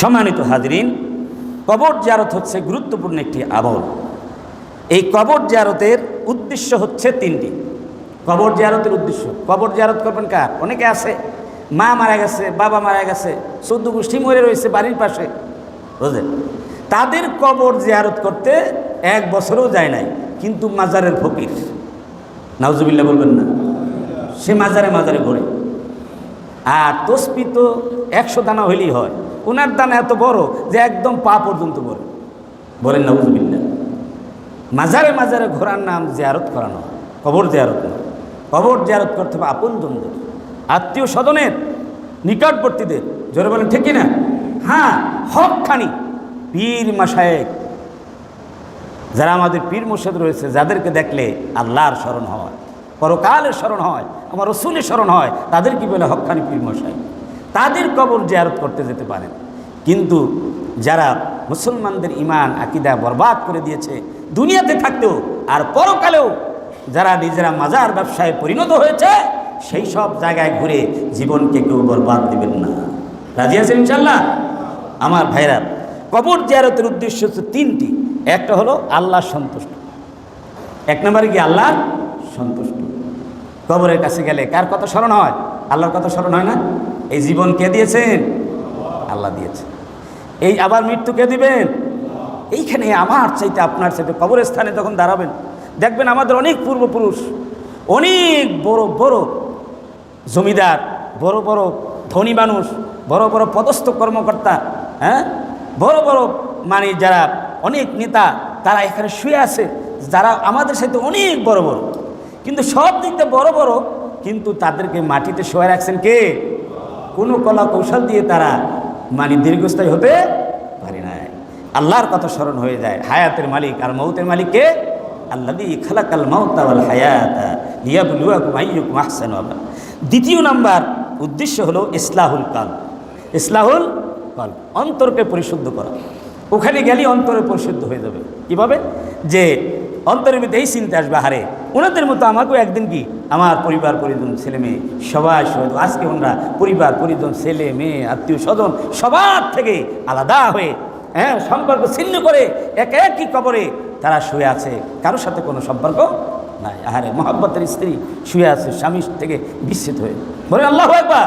সম্মানিত হাজরিন, কবর জারত হচ্ছে গুরুত্বপূর্ণ একটি আমল এই কবর জারতের উদ্দেশ্য হচ্ছে তিনটি। কবর জারতের উদ্দেশ্য। কবর জারত করবেন কার? অনেকে আছে, মা মারা গেছে, বাবা মারা গেছে চোদ্দ গোষ্ঠী মরে রয়েছে, বাড়ির পাশে। বুঝলেন? তাদের কবর জিয়ারত করতে এক বছরও যায় নাই, কিন্তু মাজারের ফকির। নাউজুবিল্লাহ বলবেন না। সে মাজারে মাজারে ঘোরে। আর তসবি তো একশো দানা হইলেই হয়। ওনার দানা এত বড় যে একদম পা পর্যন্ত বড় বলেন নাউজুবিল্লাহ মাজারে মাজারে ঘোরার নাম জিয়ারত করানো কবর জিয়ারত নয় কবর জিয়ারত করতে হবে আপন জনদের আত্মীয় স্বজনের, নিকটবর্তীদের। জোরে বলেন, ঠিক না হ্যাঁ হক খানি পীর মাসায়েক যারা আমাদের পীর মুর্শিদ রয়েছে, যাদেরকে দেখলে আল্লাহর স্মরণ হয়, পরকালের স্মরণ হয়, আমার রসুলের স্মরণ হয়, তাদের কি বলে হকানি পীর মশাই তাদের কবর জিয়ারত করতে যেতে পারেন। কিন্তু যারা মুসলমানদের ইমান আকিদা বরবাদ করে দিয়েছে, দুনিয়াতে থাকতেও আর পরকালেও যারা নিজেরা মাজার ব্যবসায় পরিণত হয়েছে, সেই সব জায়গায় ঘুরে জীবনকে কেউ বরবাদ দিবেন না। রাজি আছেন ইনশাল্লাহ আমার ভাইরা, কবর জিয়ারতের উদ্দেশ্য হচ্ছে তিনটি। একটা হলো আল্লাহ সন্তুষ্ট। এক নম্বরে কি আল্লাহ সন্তুষ্ট। কবরের কাছে গেলে কার কথা স্মরণ হয়? আল্লাহর কথা স্মরণ হয় না? এই জীবন কে দিয়েছেন আল্লাহ দিয়েছেন এই আবার মৃত্যু কে দিবেন? এইখানে আমার চাইতে আপনার চাইতে কবরের স্থানে যখন দাঁড়াবেন, দেখবেন আমাদের অনেক পূর্বপুরুষ, অনেক বড় বড় জমিদার, বড় বড় ধনী মানুষ, বড় বড় পদস্থ কর্মকর্তা হ্যাঁ? বড় বড় মানে যারা অনেক নেতা, তারা এখানে শুয়ে আছে, যারা আমাদের সাথে অনেক বড় বড়। কিন্তু সব দিক বড় বড় কিন্তু তাদেরকে মাটিতে শোয়া রাখছেন কে? কোনো কলা কৌশল দিয়ে তারা মানে দীর্ঘস্থায়ী হতে পারে না আল্লাহর কথা স্মরণ হয়ে যায়। হায়াতের মালিক আর মৌতের মালিক কে? আল্লাদি খালাকাল মাউতা ওয়াল হায়াতা আহসানু আমালা দ্বিতীয় নাম্বার উদ্দেশ্য হলো ইসলাহুল কাল ইসলাহুল কাল অন্তরকে পরিশুদ্ধ করা। ওখানে গেলে অন্তরে পরিশুদ্ধ হয়ে যাবে। কীভাবে? যে অন্তরের মধ্যে এই চিন্তা আসবে হারে ওনাদের মতো আমাকেও একদিন কি আমার পরিবার, পরিজন, ছেলে মেয়ে, সবাই সবাই। আজকে ওনারা পরিবার, পরিজন, ছেলে মেয়ে, আত্মীয় স্বজন সবার থেকে আলাদা হয়ে হ্যাঁ সম্পর্ক ছিন্ন করে এক একই কবরে তারা শুয়ে আছে। কারোর সাথে কোনো সম্পর্ক নাই। আহারে, মহাব্বতের স্ত্রী শুয়ে আছে স্বামীর থেকে বিস্মিত হয়ে। বলে আল্লাহ একবার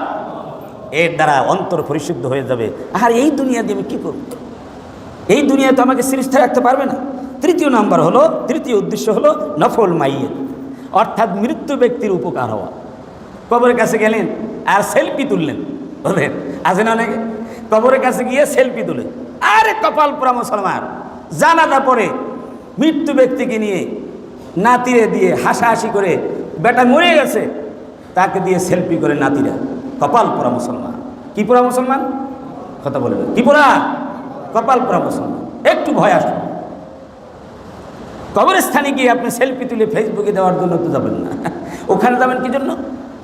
এর দ্বারা অন্তর পরিশুদ্ধ হয়ে যাবে। আর এই দুনিয়া দিয়ে আমি কী করব? এই দুনিয়া তো আমাকে সৃষ্টি রাখতে পারবে না। তৃতীয় নাম্বার হলো, তৃতীয় উদ্দেশ্য হলো নফল মাইয়ের অর্থাৎ মৃত্যু ব্যক্তির উপকার হওয়া। কবরের কাছে গেলেন, আর সেলফি তুললেন। বলেন আছে না অনেকে? কবরের কাছে গিয়ে সেলফি তুলে। আরে কপাল পুরা মুসলমান। জানাজা পরে মৃত্যু ব্যক্তিকে নিয়ে নাতিরে দিয়ে হাসাহাসি করে বেটা মরে গেছে, তাকে দিয়ে সেলফি করে নাতিরা। কপাল পোড়া মুসলমান। কি পোড়া মুসলমান? কথা বলে কি পোড়া কপাল পোড়া মুসলমান। একটু ভয় আসবে কবরস্থানে গিয়ে আপনি সেলফি তুলে ফেসবুকে দেওয়ার জন্য তো যাবেন না। ওখানে যাবেন কি জন্য?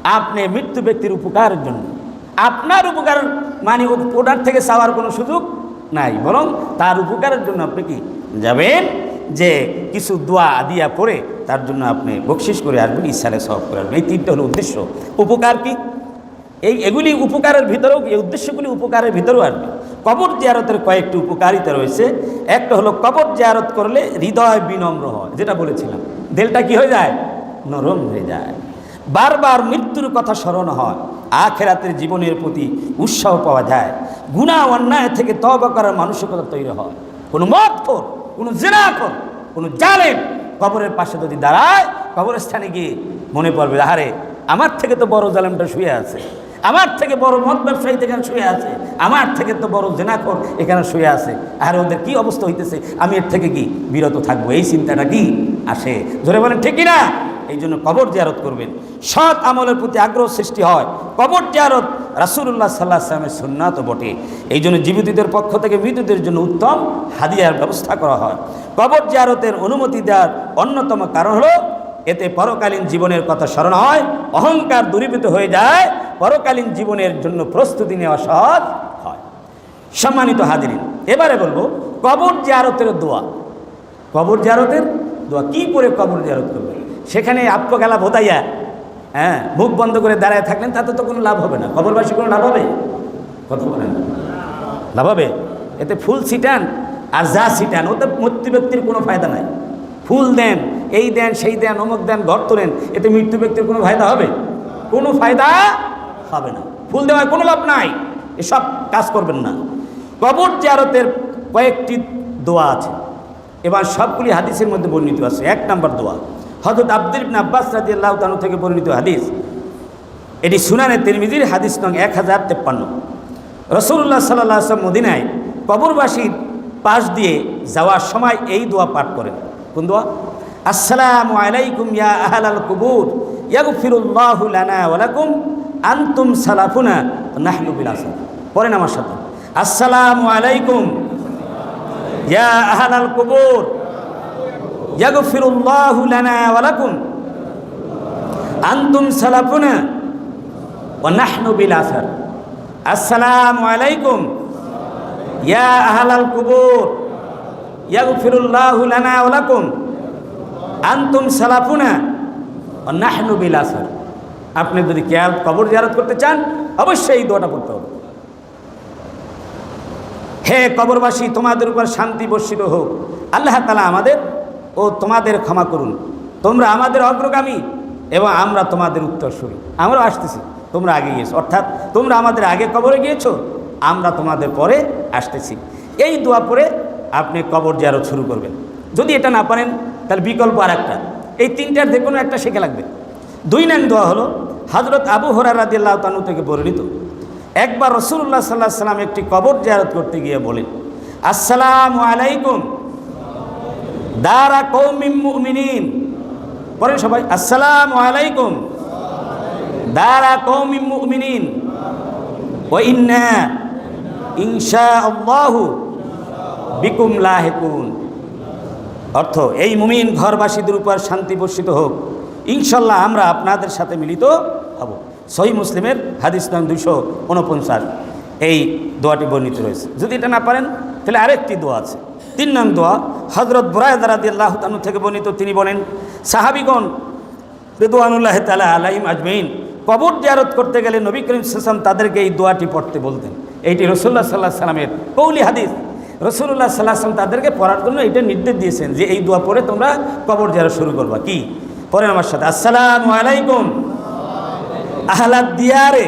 আপনি মৃত্যু ব্যক্তির উপকারের জন্য। আপনার উপকার মানে ওটার থেকে চাওয়ার কোনো সুযোগ নাই। বরং তার উপকারের জন্য আপনি কি যাবেন? যে কিছু দোয়া দিয়া পড়ে তার জন্য আপনি বকশিস করে আসবেন ইচ্ছারে সব করে আসবেন। এই তিনটা হলো উদ্দেশ্য। উপকার কি? এই এগুলি উপকারের ভিতরেও, এই উদ্দেশ্যগুলি উপকারের ভিতরেও আসবে। কবর জিয়ারতের কয়েকটি উপকারিতা রয়েছে। একটা হলো কবর জিয়ারত করলে হৃদয় বিনম্র হয়, যেটা বলেছিলাম। দেলটা কি হয়ে যায়? নরম হয়ে যায়। বারবার মৃত্যুর কথা স্মরণ হয়, আখেরাতের জীবনের প্রতি উৎসাহ পাওয়া যায়। গুণা অন্যায় থেকে তবা করার মানসিকতা তৈরি হয়। কোনো মত কর কোনো জেনা কর কোনো জালেন কবরের পাশে যদি দাঁড়ায়, কবরস্থানে গিয়ে মনে পড়বে, আহারে, আমার থেকে তো বড় জালেমটা শুয়ে আছে। আমার থেকে বড় মদ ব্যবসায়ী এখানে শুয়ে আছে। আমার থেকে তো বড় জেনাকর এখানে শুয়ে আছে। আর ওদের কি অবস্থা হইতেছে? আমি এর থেকে কি বিরত থাকব? এই চিন্তাটা কি আসে? ধরে বলেন ঠিকই না এই জন্য কবর জিয়ারত করবেন। সৎ আমলের প্রতি আগ্রহ সৃষ্টি হয়। কবর জিয়ারত রাসুল্লাহ সাল্লাহ আসলামের সুন্নাত বটে। এই জন্য জীবিতদের পক্ষ থেকে মৃতদের জন্য উত্তম হাদিয়ার ব্যবস্থা করা হয়। কবর জিয়ারতের অনুমতি দেওয়ার অন্যতম কারণ হলো, এতে পরকালীন জীবনের কথা স্মরণ হয়, অহংকার দূরীভূত হয়ে যায় পরকালীন জীবনের জন্য প্রস্তুতি নেওয়া সহজ হয়। সম্মানিত হাজিরিন, এবারে বলব, কবর জিয়ারতের দোয়া। কবর জিয়ারতের দোয়া, কি করে কবর জিয়ারত করবে? সেখানে আত্মগেলা ভোতাইয়া হ্যাঁ মুখ বন্ধ করে দাঁড়ায় থাকলেন, তাতে তো কোনো লাভ হবে না। কবরবাসী কোনো লাভ হবে? কথা বলেন লাভ হবে? এতে ফুল ছিটান আর যা ছিটান, ওতে মৃত্যু ব্যক্তির কোনো ফায়দা নাই। ফুল দেন, এই দেন, সেই দেন, অমুক দেন, ঘর তোলেন, এতে মৃত্যু ব্যক্তির কোনো ফায়দা হবে? কোনো ফায়দা হবে না। ফুল দেওয়ায় কোনো লাভ নাই। এসব কাজ করবেন না। কবর জিয়ারতের কয়েকটি দোয়া আছে। এবার সবগুলি হাদিসের মধ্যে বর্ণিত আছে। এক নম্বর দোয়া। হজরত আব্দুল আব্বাস রাজি আল্লাহ তানু থেকে বর্ণিত হাদিস। এটি সুনানে তিরমিজির হাদিস নং এক হাজার তেপ্পান্ন। রসুল্লাহ সাল্লাহ আসলাম মদিনায় কবরবাসীর পাশ দিয়ে যাওয়ার সময় এই দোয়া পাঠ করেন। কোন দোয়া? আসসালামু আলাইকুম ইয়া আহলাল কুবুর। ইয়াগফিরুল্লাহু লানা ওয়া লাকুম। আনতুম সালাফুনা, নাহনু বিল আসর পড়েন আমার সাথে। আসসালামু আলাইকুম। ইয়া আহলাল কুবুর। ইয়াগফিরুল্লাহু লানা ওয়া লাকুম। আনতুম সালাফুনা ওয়া নাহনু বিল আসর আসসালামু আলাইকুম। ইয়া আহলাল কুবুর। ইয়াগফিরুল্লাহু লানা ওয়া লাকুম। আনতুম সালাফুনা ওয়া নাহনু বিল আসর আপনি যদি কেয়ার কবর জিয়ারত করতে চান, অবশ্যই এই দোয়াটা পড়তে হবে। হে কবরবাসী, তোমাদের উপর শান্তি বর্ষিত হোক। আল্লাহ তালা আমাদের, ও তোমাদের ক্ষমা করুন। তোমরা আমাদের অগ্রগামী এবং আমরা তোমাদের উত্তরসূরি। আমরাও আসতেছি, তোমরা আগে গিয়েছো। অর্থাৎ তোমরা আমাদের আগে কবরে গিয়েছো, আমরা তোমাদের পরে আসতেছি। এই দোয়া পরে আপনি কবর জিয়ারত শুরু করবেন। যদি এটা না পারেন, তাহলে বিকল্প আর একটা এই তিনটার যে কোনো একটা শেখা লাগবে। দুই নং দোয়া হলো। হজরত আবু হরার রাদিল্লাহ তানু থেকে বর্ণিত। একবার রসুল্লাহ সাল্লাহ সাল্লাম একটি কবর জিয়ারত করতে গিয়ে বলেন, আসসালামু আলাইকুম। দারা মুমিনিন। পড়েন সবাই, আসসালাম আলাইকুম। দারা কৌমিম মুমিনিন। ও ইন্না ইনশা আল্লাহু বিকুম লাহেকুন। অর্থ, এই মুমিন ঘরবাসীদের উপর শান্তি বর্ষিত হোক। ইনশাল্লাহ আমরা আপনাদের সাথে মিলিত হব। সহি মুসলিমের হাদিস নং দুশো উনপঞ্চাশ এই দোয়াটি বর্ণিত রয়েছে। যদি এটা না পারেন, তাহলে আরেকটি দোয়া আছে। তিন নং দোয়া হজরত বুরায়দারাদি আল্লাহ তানু থেকে বর্ণিত। তিনি বলেন, সাহাবিগণ রেদুয়ানুল্লাহ তালা আলাইম আজমেইন, কবর জিয়ারত করতে গেলে নবী করিম সাল্লাম তাদেরকে এই দোয়াটি পড়তে বলতেন। এইটি রসুল্লাহ সাল্লাহ সাল্লামের কৌলি হাদিস। রসুল্লাহ সাল্লাহ সাল্লাম তাদেরকে পড়ার জন্য এটা নির্দেশ দিয়েছেন যে এই দোয়া পড়ে তোমরা কবর জিয়ারত শুরু করবা। কি? পরে আমার সাথে, আসসালামু আলাইকুম। আহলাদ দিয়ারে,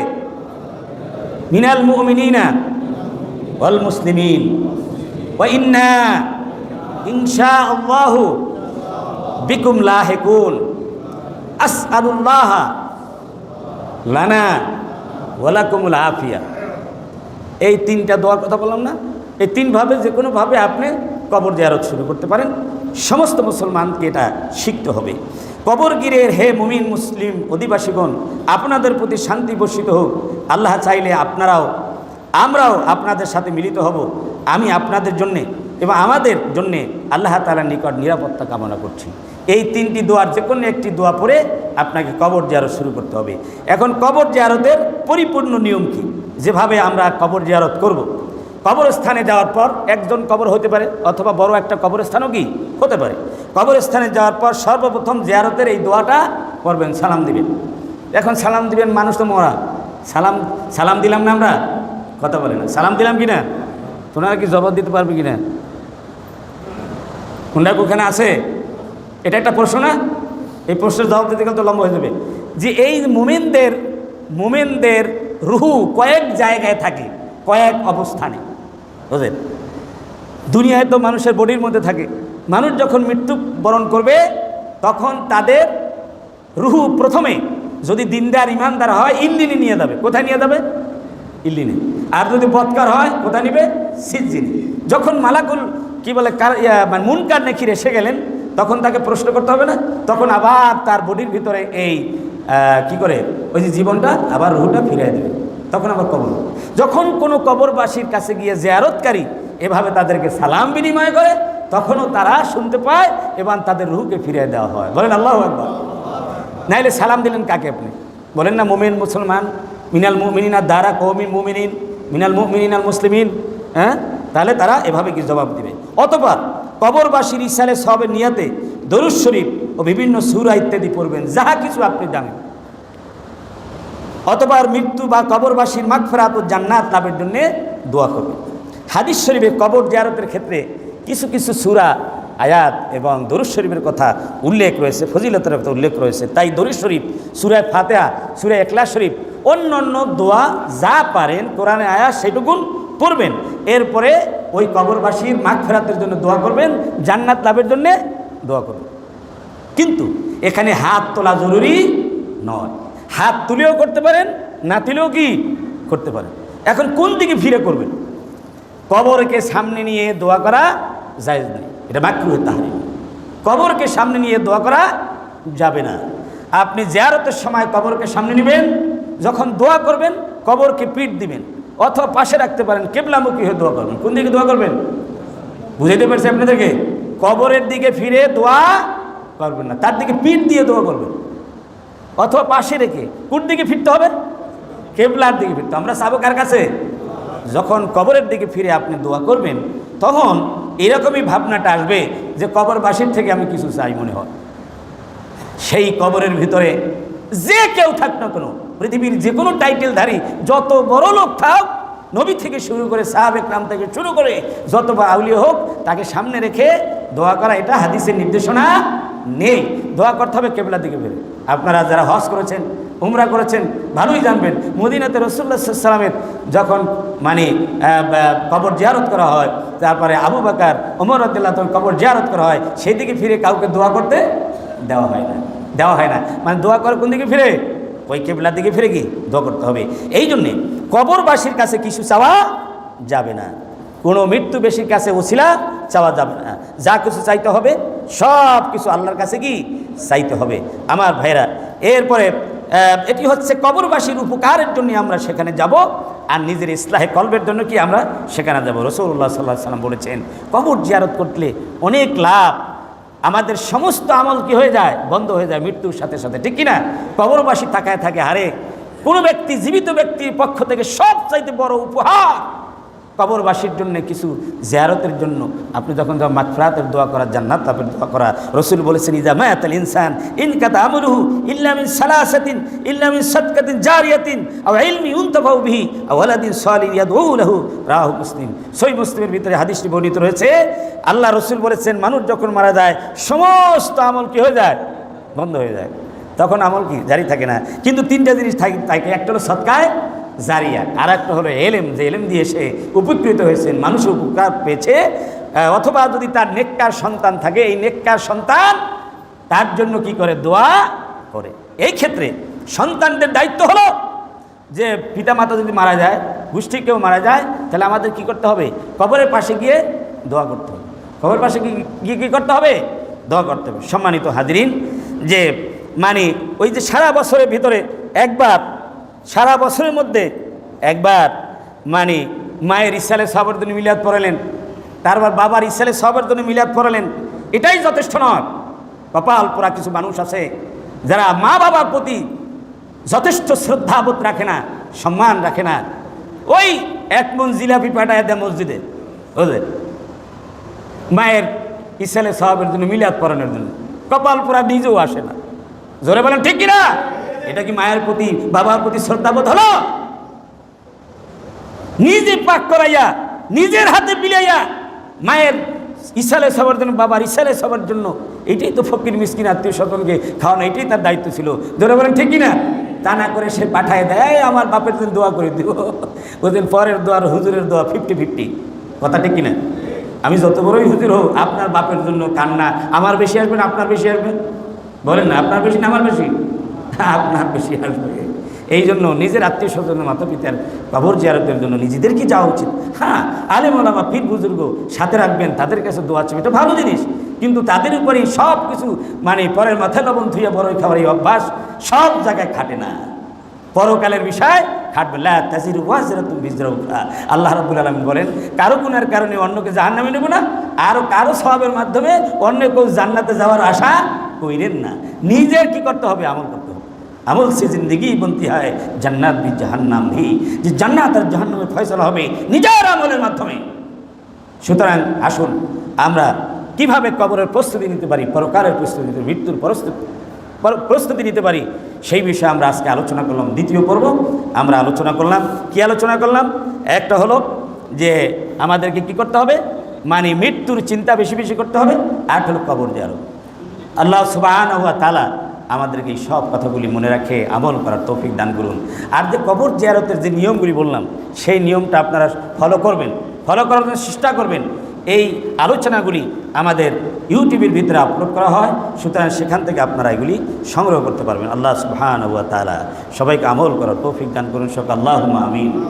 মিনাল মুমিনিনা ওয়াল মুসলিমিন। ওয়া ইন্না ইনশা আল্লাহু বিকুম লাহিকুন। আসআলুল্লাহ লানা ওয়ালাকুমুল আফিয়া। এই তিনটা দোয়ার কথা বললাম না? এই তিনভাবে যে কোনোভাবে আপনি কবর জিয়ারত শুরু করতে পারেন। সমস্ত মুসলমানকে এটা শিখতে হবে। কবর গিরের হে মুমিন মুসলিম অধিবাসীগণ, আপনাদের প্রতি শান্তি বর্ষিত হোক। আল্লাহ চাইলে আপনারাও, আমরাও আপনাদের সাথে মিলিত হব। আমি আপনাদের জন্যে এবং আমাদের জন্যে আল্লাহ তালার নিকট নিরাপত্তা কামনা করছি। এই তিনটি দোয়ার যে কোনো একটি দোয়া পরে আপনাকে কবর জিয়ারত শুরু করতে হবে। এখন কবর জিয়ারতের পরিপূর্ণ নিয়ম কি? যেভাবে আমরা কবর জিয়ারত করব। কবরস্থানে যাওয়ার পর একজন কবর হতে পারে, অথবা বড় একটা কবরস্থানও কি হতে পারে। কবরস্থানে যাওয়ার পর সর্বপ্রথম জিয়ারতের এই দোয়াটা করবেন সালাম দিবেন। এখন সালাম দিবেন মানুষ তো মরা। সালাম সালাম দিলাম না আমরা? কথা বলে না। সালাম দিলাম কি না? তোমরা কি জবাব দিতে পারবে কি না? কোনটা ওখানে আছে? এটা একটা প্রশ্ন না? এই প্রশ্নের জবাব দিতে গেলে তো লম্বা হয়ে যাবে। যে এই মোমেনদের মোমেনদের রুহু কয়েক জায়গায় থাকে, কয়েক অবস্থানে। বুঝলেন? দুনিয়ায় তো মানুষের বডির মধ্যে থাকে। মানুষ যখন মৃত্যু বরণ করবে, তখন তাদের রুহু প্রথমে যদি দিনদার ইমানদার হয়, ইল্লিনে নিয়ে যাবে। কোথায় নিয়ে যাবে? ইল্লিনে। আর যদি বৎকার হয়, কোথায় নিবে? সিজিনে যখন মালাকুল, কি বলে, কার মানে মুনকার নেখির এসে গেলেন, তখন তাকে প্রশ্ন করতে হবে না? তখন আবার তার বডির ভিতরে এই কি করে? ওই যে জীবনটা, আবার রুহুটা ফিরিয়ে দেবে। তখন আবার কবর। যখন কোনো কবরবাসীর কাছে গিয়ে জিয়ারতকারী এভাবে তাদেরকে সালাম বিনিময় করে, তখনও তারা শুনতে পায় এবং তাদের রুহুকে ফিরিয়ে দেওয়া হয়। বলেন আল্লাহ একবার নাইলে সালাম দিলেন কাকে আপনি? বলেন না, মোমেন, মুসলমান, মিনাল মুমিনিনা দ্বারা কৌমিন মুমিনিন, মিনাল মুমিনাল মুসলিমিন হ্যাঁ? তাহলে তারা এভাবে কি জবাব দিবে? অতপর কবরবাসীর ইসালে সবের নিয়াতে দরুদ শরীফ ও বিভিন্ন সুরা ইত্যাদি পড়বেন, যাহা কিছু আপনি জানেন। অতবার মৃত্যু বা কবরবাসীর মাগফেরাত ও জান্নাত লাভের জন্যে দোয়া করবে। হাদিস শরীফে কবর জিয়ারতের ক্ষেত্রে কিছু কিছু সুরা, আয়াত এবং দরুদ শরীফের কথা উল্লেখ রয়েছে, ফজিলতের কথা উল্লেখ রয়েছে। তাই দরুদ শরীফ সুরায় ফাতেহা সুরায় একলা শরীফ অন্য অন্য দোয়া যা পারেন, কোরআনে আয়াত সেটুকুন পড়বেন। এরপরে ওই কবরবাসীর মাঘ ফেরাতের জন্য দোয়া করবেন, জান্নাত লাভের জন্যে দোয়া করবেন। কিন্তু এখানে হাত তোলা জরুরি নয়। হাত তুলেও করতে পারেন না তুলেও কি করতে পারেন। এখন কোন দিকে ফিরে করবেন? কবরকে সামনে নিয়ে দোয়া করা যায় নেই এটা মাকরুহে তাহারি কবরকে সামনে নিয়ে দোয়া করা যাবে না। আপনি জিয়ারতের সময় কবরকে সামনে নেবেন, যখন দোয়া করবেন, কবরকে পিঠ দিবেন, অথবা পাশে রাখতে পারেন, কেবলামুখী হয়ে দোয়া করবেন। কোন দিকে দোয়া করবেন? বুঝাইতে পারছি আপনাদেরকে? কবরের দিকে ফিরে দোয়া করবেন না। তার দিকে পিঠ দিয়ে দোয়া করবেন। অথবা পাশে রেখে, কোন দিকে ফিরতে হবে? কেবলার দিকে ফিরতে আমরা চাবো কার কাছে? যখন কবরের দিকে ফিরে আপনি দোয়া করবেন, তখন এরকমই ভাবনাটা আসবে যে কবর কবরবাসীর থেকে আমি কিছু চাই মনে হয়। সেই কবরের ভিতরে যে কেউ থাক না কোনো, পৃথিবীর যে কোনো টাইটেলধারী, যত বড় লোক থাক, নবী থেকে শুরু করে সাহাবেক নাম থেকে শুরু করে যত বা আউলিয়া হোক, তাকে সামনে রেখে দোয়া করা, এটা হাদিসের নির্দেশনা নেই। দোয়া করতে হবে কেবলার দিকে বেরো আপনারা যারা হজ করেছেন, উমরা করেছেন, ভালোই জানবেন। মদিনাতে সাল্লামের যখন মানে কবর জিয়ারত করা হয়, তারপরে আবু বাকার ওমর আব্দুল্লাহ কবর জিয়ারত করা হয়, সেই দিকে ফিরে কাউকে দোয়া করতে দেওয়া হয় না। দেওয়া হয় না। মানে দোয়া করে কোন দিকে ফিরে? ওই কেবলার দিকে ফিরে কি দোয়া করতে হবে। এই জন্যে কবরবাসীর কাছে কিছু চাওয়া যাবে না। কোনো মৃত্যু বেশির কাছে ওসিলা চাওয়া যাবে না। যা কিছু চাইতে হবে, সব কিছু আল্লাহর কাছে কি চাইতে হবে। আমার ভাইরা এরপরে এটি হচ্ছে কবরবাসীর উপকারের জন্য আমরা সেখানে যাব, আর নিজের ইসলাহে কলবের জন্য কি আমরা সেখানে যাব। রসুল্লাহ সাল্লাহ সাল্লাম বলেছেন, কবর জিয়ারত করলে অনেক লাভ। আমাদের সমস্ত আমল কি হয়ে যায়? বন্ধ হয়ে যায় মৃত্যুর সাথে সাথে, ঠিক কিনা? কবরবাসী তাকায় থাকে হারে কোনো ব্যক্তি, জীবিত ব্যক্তির পক্ষ থেকে সব চাইতে বড় উপহার কবরবাসীর জন্য, কিছু জিয়ারতের জন্য। আপনি যখন যখন মাকফরাতের দোয়া করা জান্নাত লাভের দোয়া করা, রসুল বলেছেন ইজা মায়াতাল ইনসান ইনকাতা আমরুহু ইল্লামিন সালাসাতিন ইল্লামিন সাদকাতিন জারিয়াতিন, আও ইলমি উনতাফাউ বিহি, আও ওয়ালাদিন সালিন ইয়াদউ লাহু। রাহু মুসলিম। সই মুসলিমের ভিতরে হাদিসটি বর্ণিত রয়েছে, আল্লাহ রসুল বলেছেন, মানুষ যখন মারা যায়, সমস্ত আমল কি হয়ে যায়? বন্ধ হয়ে যায়। তখন আমল কি? জারি থাকে না। কিন্তু তিনটা জিনিস থাকে একটা হলো সৎকায় জারিয়া। আর একটা হলো এলেম, যে এলেম দিয়ে সে উপকৃত হয়েছেন মানুষ উপকার পেয়েছে। অথবা যদি তার নেককার সন্তান থাকে, এই নেককার সন্তান তার জন্য কি করে? দোয়া করে। এই ক্ষেত্রে সন্তানদের দায়িত্ব হলো যে পিতামাতা যদি মারা যায় গোষ্ঠী কেউ মারা যায়, তাহলে আমাদের কি করতে হবে? কবরের পাশে গিয়ে দোয়া করতে হবে। কবরের পাশে গিয়ে গিয়ে কী করতে হবে? দোয়া করতে হবে। সম্মানিত হাজরিন, যে মানে ওই যে সারা বছরের ভিতরে একবার সারা বছরের মধ্যে একবার মানে মায়ের ইসালে সবর্দনে মিলাদ পড়ালেন, তারপর বাবার ইসালে সবর্দনে মিলাদ পড়ালেন, এটাই যথেষ্ট নয়। কপাল পোড়া কিছু মানুষ আছে যারা মা বাবার প্রতি যথেষ্ট শ্রদ্ধাবোধ রাখে না, সম্মান রাখে না। ওই এক মন জিলাপি পাঠায় দেয় মসজিদে। বুঝলেন মায়ের ইসালে সাহাবের জন্য মিলাদ পড়ানোর জন্য। কপাল পোড়া নিজেও আসে না। জোরে বলেন, ঠিক কিনা? এটা কি মায়ের প্রতি, বাবার প্রতি শ্রদ্ধাবোধ হলো? নিজে পাক করাইয়া, নিজের হাতে বিলাইয়া মায়ের ইসালে সবার জন্য, বাবার ইসালে সবার জন্য, এটাই তো ফকির মিসকিন আত্মীয় স্বজনকে খাওয়ানো, এটাই তার দায়িত্ব ছিল। ধরে বলেন, ঠিক কিনা? তা না করে সে পাঠায় দেয় আমার বাপের জন্য দোয়া করে দিব ওদের পরের দোয়ার হুজুরের দোয়া ফিফটি ফিফটি কথা ঠিক কিনা? আমি যত বড়ই হুজুর হোক, আপনার বাপের জন্য কান্না, আমার বেশি আসবে না, আপনার বেশি আসবে? বলেন না, আপনার বেশি না, আমার বেশি? আপনার বেশি আসবে। এই জন্য নিজের আত্মীয় স্বজনের মাতা পিতার কবর জিয়ারতের জন্য নিজেদেরকে যাওয়া উচিত? হ্যাঁ আলে মোলামা পীর বুজুর্গ সাথে রাখবেন, তাদের কাছে দোয়া চাবে এটা ভালো জিনিস। কিন্তু তাদের উপরেই সব কিছু মানে পরের মাথায় লবণ থুইয়া বড়ই খাবার এই অভ্যাস সব জায়গায় খাটে না। পরকালের বিষয় খাটবে। আল্লাহ রাব্বুল আলামিন বলেন, কারও গুনার কারণে অন্যকে জাহান্নামে নেব না, আর কারও স্বভাবের মাধ্যমে অন্য কেউ জান্নাতে যাওয়ার আশা কইরেন না। নিজের কি করতে হবে? আমল করতে হবে। আমল সে জিন্দগি বনতি হয়, জান্নাত বি জাহান্নাম ভি যে জান্নাত আর জাহান্নামের ফয়সলা হবে নিজের আমলের মাধ্যমে। সুতরাং আসুন আমরা কীভাবে কবরের প্রস্তুতি নিতে পারি পরকারের প্রস্তুতি নিতে মৃত্যুর প্রস্তুতি, পর- প্রস্তুতি নিতে পারি, সেই বিষয়ে আমরা আজকে আলোচনা করলাম। দ্বিতীয় পর্ব আমরা আলোচনা করলাম। কি আলোচনা করলাম? একটা হলো যে আমাদেরকে কি করতে হবে? মানে মৃত্যুর চিন্তা বেশি বেশি করতে হবে। আর হলো কবর দেওয়ার। আল্লাহ সুবাহান হুয়া তালা আমাদেরকে এই সব কথাগুলি মনে রাখে, আমল করার তৌফিক দান করুন। আর যে কবর জিয়ারতের যে নিয়মগুলি বললাম, সেই নিয়মটা আপনারা ফলো করবেন। ফলো করার চেষ্টা করবেন। এই আলোচনাগুলি আমাদের ইউটিউবের ভিতরে আপলোড করা হয়, সুতরাং সেখান থেকে আপনারা এগুলি সংগ্রহ করতে পারবেন। আল্লাহ সুবহান ওয়া তাআলা সবাইকে আমল করার তৌফিক দান করুন। সক আল্লাহ আমিন।